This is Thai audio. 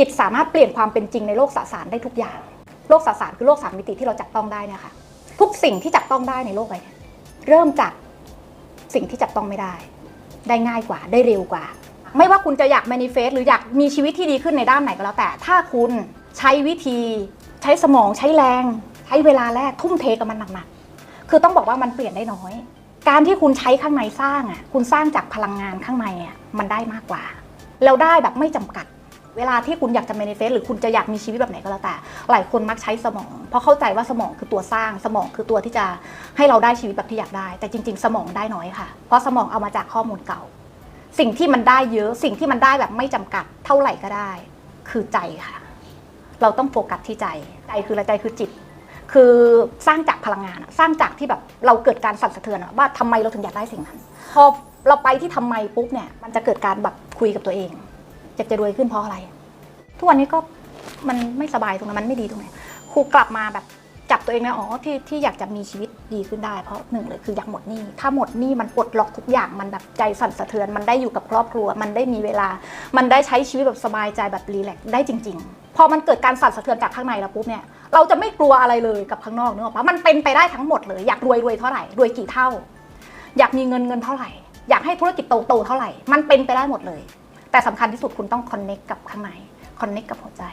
จิตสามารถเปลี่ยนความเป็นจริงในโลกสสารได้ทุกอย่าง โลกสสารคือโลกสามมิติที่เราจับต้องได้เนี่ยค่ะทุกสิ่งที่จับต้องได้ในโลกใบนี้เริ่มจากสิ่งที่จับต้องไม่ได้ ได้ง่ายกว่าได้เร็วกว่า ไม่ว่าคุณจะอยาก manifest หรืออยากมีชีวิตที่ดีขึ้นในด้านไหนก็แล้วแต่ ถ้าคุณใช้วิธีใช้สมองใช้แรง ใช้เวลาแรกทุ่มเทกับมันหนักๆคือต้องบอกว่ามันเปลี่ยนได้น้อย การที่คุณใช้ข้างในสร้างอะคุณสร้างจากพลังงานข้างในอะมันได้มากกว่า แล้วได้แบบไม่จำกัด เวลาที่คุณอยากจะ manifest หรือคุณจะอยากมีชีวิตแบบไหนก็แล้วแต่ หลายคนมักใช้สมอง เพราะเข้าใจว่าสมองคือตัวสร้าง สมองคือตัวที่จะให้เราได้ชีวิตแบบที่อยากได้ แต่จริง ๆ สมองได้น้อยค่ะ เพราะสมองเอามาจากข้อมูลเก่า สิ่งที่มันได้เยอะ สิ่งที่มันได้แบบไม่จำกัด เท่าไหร่ก็ได้ คือใจค่ะ เราต้องโฟกัสที่ใจ ใจคืออะไรใจคือจิต คือสร้างจากพลังงาน สร้างจากที่แบบเราเกิดการสั่นสะเทือนว่าทำไมเราถึงอยากได้สิ่งนั้น พอเราไปที่ทำไมปุ๊บเนี่ย มันจะเกิดการแบบคุยกับตัวเอง อยากจะรวยขึ้นเพราะอะไร ทุกวันนี้ก็มันไม่สบายตรงนั้นมันไม่ดีตรงไหนครูกลับมาแบบจับตัวเองนะอ๋อที่ที่อยากจะมีชีวิตดีขึ้นได้ เพราะหนึ่งเลยคืออยากหมดหนี้ถ้าหมดหนี้มันปลดล็อกทุกอย่างมันแบบใจสั่นสะเทือน มันได้อยู่กับครอบครัว มันได้มีเวลา มันได้ใช้ชีวิตแบบสบายใจแบบรีแลกซ์ได้จริง ๆ พอมันเกิดการสั่นสะเทือนจากข้างในแล้วปุ๊บเนี่ยเราจะไม่กลัวอะไรเลยกับข้างนอกนึกออกปะมันเป็นไปได้ทั้งหมดเลยอยากรวยรวยเท่าไหร่รวยกี่เท่า อยากมีเงินเงินเท่าไหร่ อยากให้ธุรกิจโตโตเท่าไหร่ มันเป็นไปได้หมดเลย แต่สำคัญที่สุดคุณต้องคอนเน็กกับข้างในคอนเน็กกับหัวใจ